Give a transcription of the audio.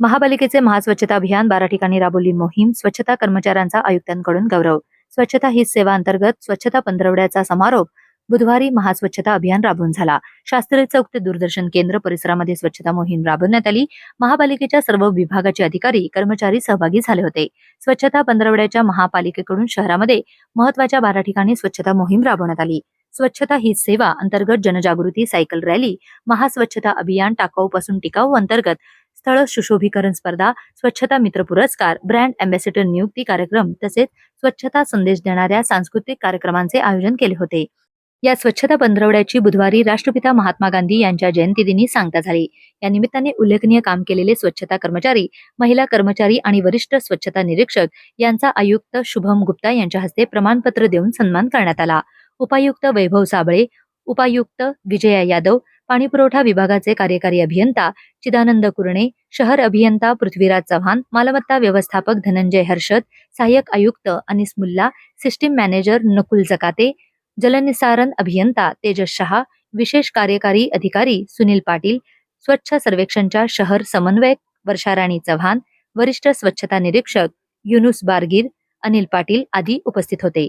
महापालिकेचे महास्वच्छता अभियान बारा ठिकाणी राबवली मोहीम स्वच्छता कर्मचाऱ्यांचा आयुक्तांकडून गौरव. स्वच्छता ही सेवा अंतर्गत स्वच्छता पंधरवड्याचा समारोप बुधवारी महास्वच्छता अभियान राबवून झाला. शास्त्री चौक ते दूरदर्शन केंद्र परिसरामध्ये स्वच्छता मोहीम राबवण्यात आली. महापालिकेच्या सर्व विभागाचे अधिकारी कर्मचारी सहभागी झाले होते. स्वच्छता पंधरवड्याच्या महापालिकेकडून शहरामध्ये महत्त्वाच्या बारा ठिकाणी स्वच्छता मोहीम राबवण्यात आली. स्वच्छता ही सेवा अंतर्गत जनजागृती सायकल रॅली महास्वच्छता अभियान टाकाऊ पासून टिकाऊ अंतर्गत स्थळ सुशोभीकरण स्पर्धा स्वच्छता मित्र पुरस्कार ब्रँड अँबॅसेडर नियुक्ती कार्यक्रम तसेच स्वच्छता संदेश देणाऱ्या सांस्कृतिक कार्यक्रमांचे आयोजन केले होते. या स्वच्छता पंधरवड्याची बुधवारी राष्ट्रपिता महात्मा गांधी यांच्या जयंतीदिनी सांगता झाली. या निमित्ताने उल्लेखनीय काम केलेले स्वच्छता कर्मचारी महिला कर्मचारी आणि वरिष्ठ स्वच्छता निरीक्षक यांचा आयुक्त शुभम गुप्ता यांच्या हस्ते प्रमाणपत्र देऊन सन्मान करण्यात आला. उपायुक्त वैभव साबळे उपायुक्त विजया यादव पाणीपुरवठा विभागाचे कार्यकारी अभियंता चिदानंद कुरणे शहर अभियंता पृथ्वीराज चव्हाण मालमत्ता व्यवस्थापक धनंजय हर्षद सहाय्यक आयुक्त अनिस मुल्ला सिस्टीम मॅनेजर नकुल जकाते जलनिसारण अभियंता तेजस शहा विशेष कार्यकारी अधिकारी सुनील पाटील स्वच्छ सर्वेक्षणच्या शहर समन्वयक वर्षाराणी चव्हाण वरिष्ठ स्वच्छता निरीक्षक युनुस बारगीर अनिल पाटील आदी उपस्थित होते.